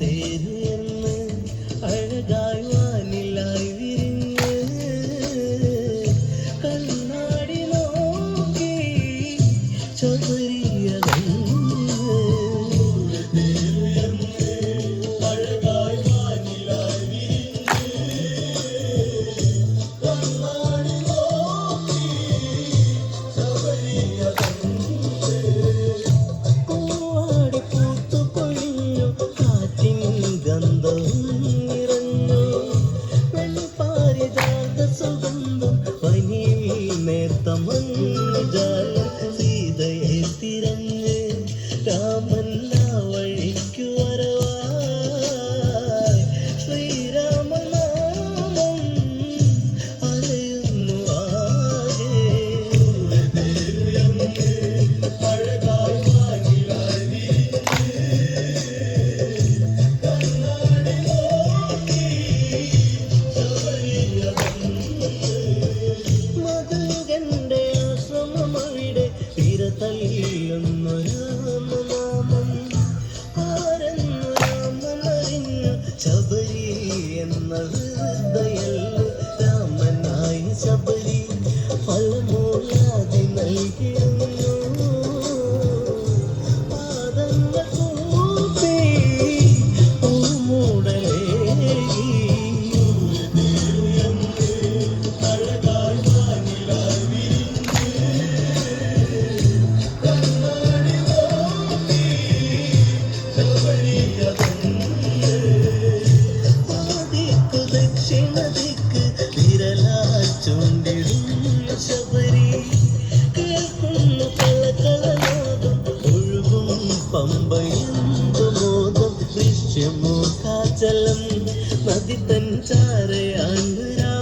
തേര് എന്ന് അഴകാ ഇറങ്ങ് രാമ சொல்லி பல പമ്പയംബോധം നിശ്ചയമോ കാചലം നദി തഞ്ചാരയാങ്കുരാ